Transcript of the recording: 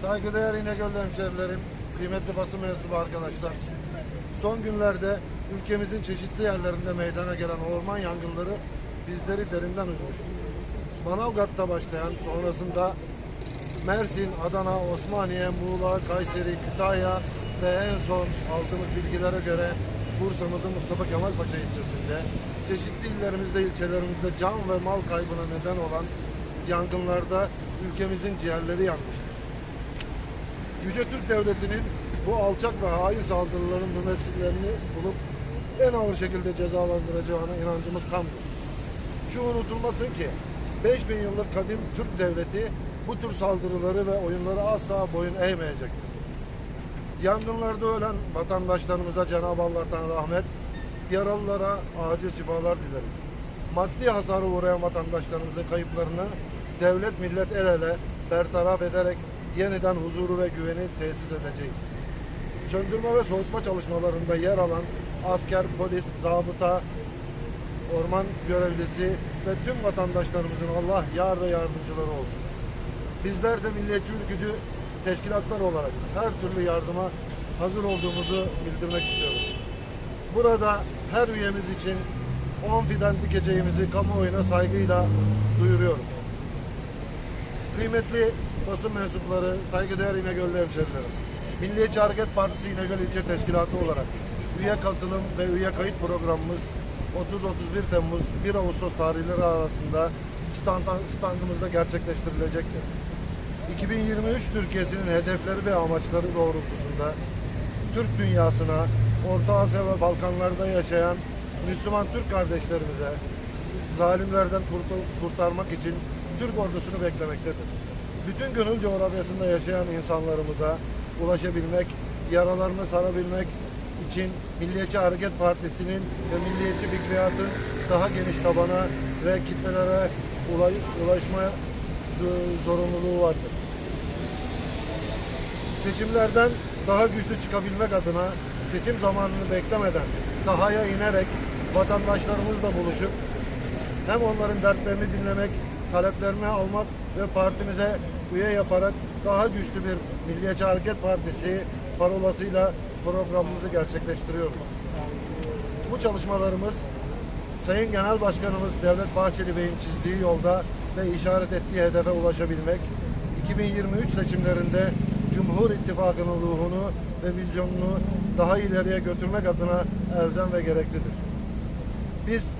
Saygıdeğer İnegöl hemşerilerim, kıymetli basın mensubu arkadaşlar. Son günlerde ülkemizin çeşitli yerlerinde meydana gelen orman yangınları bizleri derinden üzmüştü. Manavgat'ta başlayan sonrasında Mersin, Adana, Osmaniye, Muğla, Kayseri, Kütahya ve en son aldığımız bilgilere göre Bursa'mızın Mustafa Kemal Paşa ilçesinde çeşitli illerimizde, ilçelerimizde can ve mal kaybına neden olan yangınlarda ülkemizin ciğerleri yanmıştır. Yüce Türk Devleti'nin bu alçak ve hain saldırıların mümessillerini bulup en ağır şekilde cezalandıracağına inancımız tamdır. Şu unutulmasın ki 5000 yıllık kadim Türk Devleti bu tür saldırıları ve oyunları asla boyun eğmeyecektir. Yangınlarda ölen vatandaşlarımıza Cenab-ı Allah'tan rahmet, yaralılara acil şifalar dileriz. Maddi hasarı uğrayan vatandaşlarımızın kayıplarını devlet millet el ele bertaraf ederek yeniden huzuru ve güveni tesis edeceğiz. Söndürme ve soğutma çalışmalarında yer alan asker, polis, zabıta, orman görevlisi ve tüm vatandaşlarımızın Allah yar ve yardımcıları olsun. Bizler de milliyetçi ülkücü teşkilatlar olarak her türlü yardıma hazır olduğumuzu bildirmek istiyoruz. Burada her üyemiz için 10 fidan dikeceğimizi kamuoyuna saygıyla duyuruyorum. Kıymetli basın mensupları, saygıdeğer İnegöl'lü hemşerilerim. Milliyetçi Hareket Partisi İnegöl İlçe Teşkilatı olarak üye katılım ve üye kayıt programımız 30-31 Temmuz 1 Ağustos tarihleri arasında stand- standımızda gerçekleştirilecektir. 2023 Türkiye'sinin hedefleri ve amaçları doğrultusunda Türk dünyasına, Orta Asya ve Balkanlarda yaşayan Müslüman Türk kardeşlerimize zalimlerden kurtarmak için Türk ordusunu beklemektedir. Bütün gönül coğrafyasında yaşayan insanlarımıza ulaşabilmek, yaralarını sarabilmek için Milliyetçi Hareket Partisi'nin ve Milliyetçi Fikriyat'ın daha geniş tabana ve kitlelere ulaşma e, zorunluluğu vardır. Seçimlerden daha güçlü çıkabilmek adına seçim zamanını beklemeden sahaya inerek vatandaşlarımızla buluşup hem onların dertlerini dinlemek, taleplerini almak ve partimize üye yaparak daha güçlü bir Milliyetçi Hareket Partisi parolasıyla programımızı gerçekleştiriyoruz. Bu çalışmalarımız Sayın Genel Başkanımız Devlet Bahçeli Bey'in çizdiği yolda ve işaret ettiği hedefe ulaşabilmek, 2023 seçimlerinde Cumhur İttifakı'nın ruhunu ve vizyonunu daha ileriye götürmek adına elzem ve gereklidir. Biz